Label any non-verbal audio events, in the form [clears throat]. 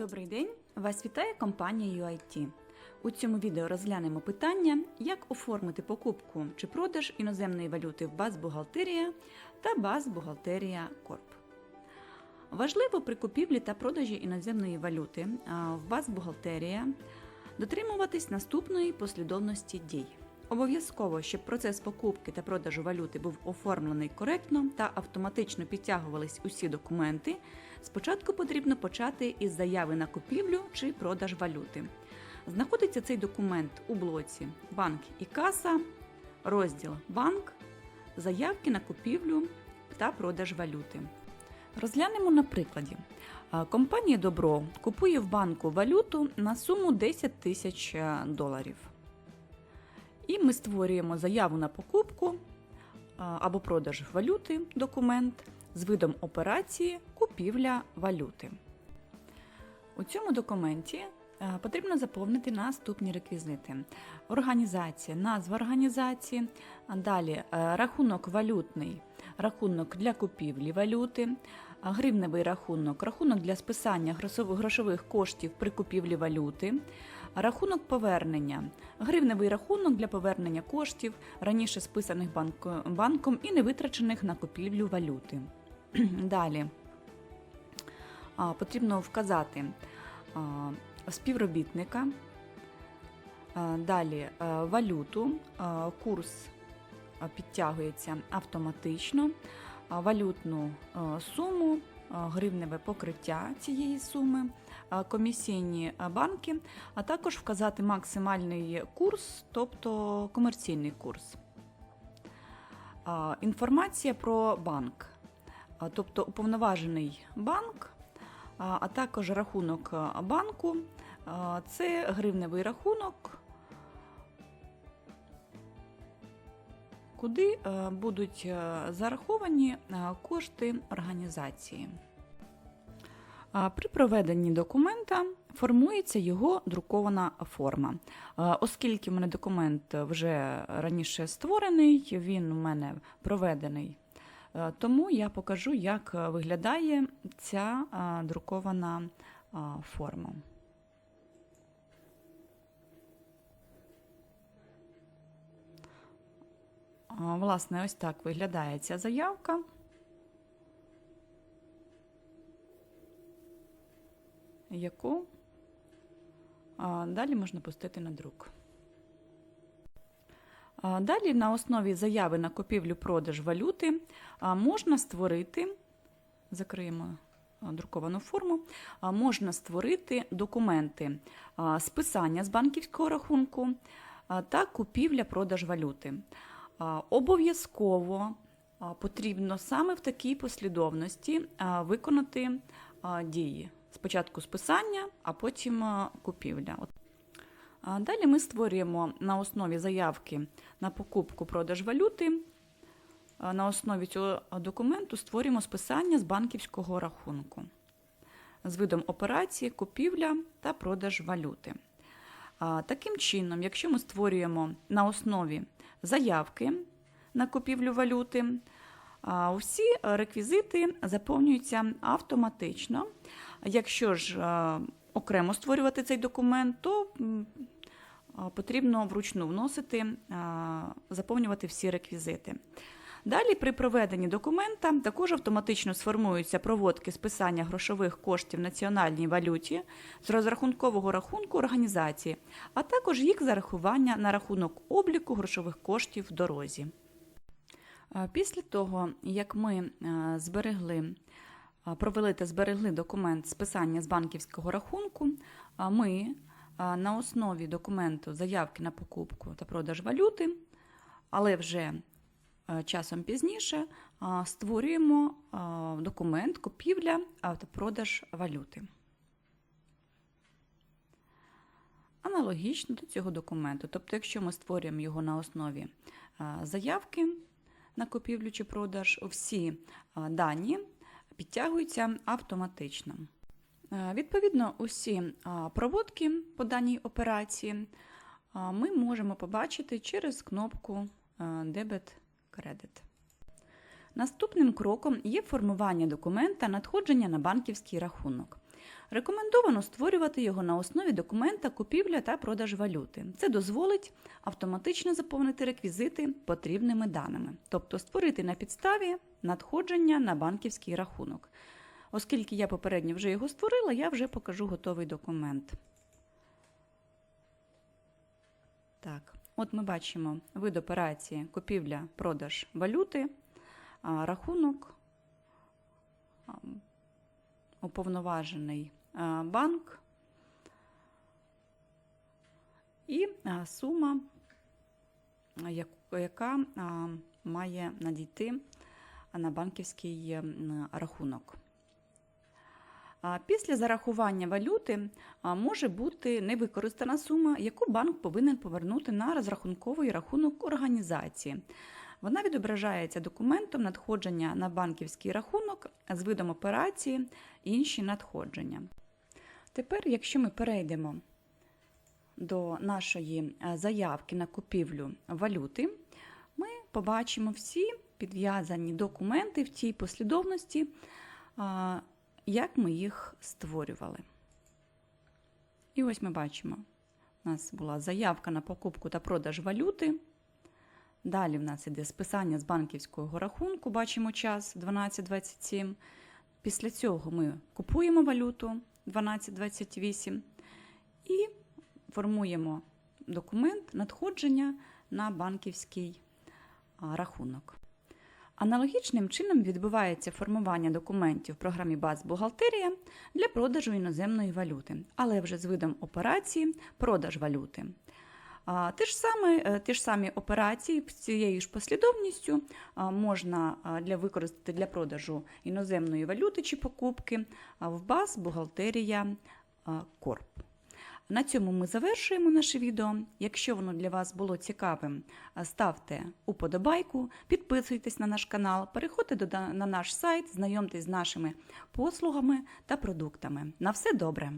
Добрий день! Вас вітає компанія UIT. У цьому відео розглянемо питання, як оформити покупку чи продаж іноземної валюти в Базбухгалтерія та Базбухгалтерія Корп. Важливо при купівлі та продажі іноземної валюти в Базбухгалтерія дотримуватись наступної послідовності дій. Обов'язково, щоб процес покупки та продажу валюти був оформлений коректно та автоматично підтягувались усі документи, спочатку потрібно почати із заяви на купівлю чи продаж валюти. Знаходиться цей документ у блоці Банк і каса, розділ Банк, заявки на купівлю та продаж валюти. Розглянемо на прикладі. Компанія Добро купує в банку валюту на суму 10 тисяч е, доларів. І ми створюємо заяву на покупку або продаж валюти документ з видом операції купівля валюти. У цьому документі е, потрібно заповнити наступні реквізити: організація, назва організації, далі е, рахунок валютний, рахунок для купівлі валюти, гривневий рахунок, рахунок для списання грошових- грошових коштів при купівлі валюти, рахунок повернення, гривневий рахунок для повернення коштів, раніше списаних банк- банком і не витрачених на купівлю валюти. [clears throat] Далі. Потрібно вказати співробітника, далі валюту, курс підтягується автоматично, валютну суму, гривневе покриття цієї суми, комісійні банки, а також вказати максимальний курс, тобто комерційний курс. Інформація про банк, тобто уповноважений банк, а а також рахунок банку. Це гривневий рахунок, куди е, будуть е, зараховані е, кошти організації. При проведенні документа формується його друкована форма. Оскільки в мене документ вже раніше створений, він у мене проведений, тому я покажу, як виглядає ця друкована форма. Власне, ось так виглядає ця заявка. яку далі можна пустити на друк. Далі на основі заяви на купівлю-продаж валюти можна створити, закриємо друковану форму, можна створити документи списання з банківського рахунку та купівля-продаж валюти. Обов'язково потрібно саме в такій послідовності виконати дії. Спочатку списання, а потім купівля. Далі ми створюємо на основі заявки на покупку-продаж валюти. На основі цього документу створюємо списання з банківського рахунку з видом операції, купівля та продаж валюти. Таким чином, якщо ми створюємо на основі заявки на купівлю валюти, усі реквізити заповнюються автоматично. Якщо ж окремо створювати цей документ, то потрібно вручну вносити, заповнювати всі реквізити. Далі при проведенні документа також автоматично сформуються проводки списання грошових коштів в національній валюті з розрахункового рахунку організації, а також їх зарахування на рахунок обліку грошових коштів в дорозі. Після того, як ми е, зберегли провели та зберегли документ списання з банківського рахунку, ми на основі документу заявки на покупку та продаж валюти, але вже часом пізніше створюємо документ купівля та продаж валюти. Аналогічно до цього документу. Тобто, якщо ми створюємо його на основі заявки на купівлю чи продаж, всі дані підтягуються автоматично. Е, Відповідно, усі проводки по даній операції ми можемо побачити через кнопку е, Дебет-кредит. Наступним кроком є формування документа надходження на банківський рахунок. Рекомендовано створювати його на основі документа купівля та продаж валюти. Це дозволить автоматично заповнити реквізити потрібними даними, тобто створити на підставі надходження на банківський рахунок. Оскільки я попередньо вже його створила, я вже покажу готовий документ. Так, от ми бачимо вид операції купівля, продаж валюти, рахунок, уповноважений банк і сума, яка має надійти на банківський рахунок. Після зарахування валюти може бути невикористана сума, яку банк повинен повернути на розрахунковий рахунок організації. Вона відображається документом надходження на банківський рахунок з видом операції інші надходження. Тепер, якщо ми перейдемо до нашої заявки на купівлю валюти, ми побачимо всі підв'язані документи в тій послідовності, як ми їх створювали. І ось ми бачимо, у нас була заявка на покупку та продаж валюти. Далі в нас іде списання з банківського рахунку, бачимо час 12.27. Після цього ми купуємо валюту 12.28 і формуємо документ надходження на банківський рахунок. Аналогічним чином відбувається формування документів в програмі Баз Бухгалтерія для продажу іноземної валюти, але вже з видом операції продаж валюти. Те ж саме, е, ті ж самі операції з цією ж послідовністю можна для використати для продажу іноземної валюти чи покупки в баз Бухгалтерія Корп. На цьому ми завершуємо наше відео. Якщо воно для вас було цікавим, ставте уподобайку, підписуйтесь на наш канал, переходьте на наш сайт, знайомтесь з нашими послугами та продуктами. На все добре!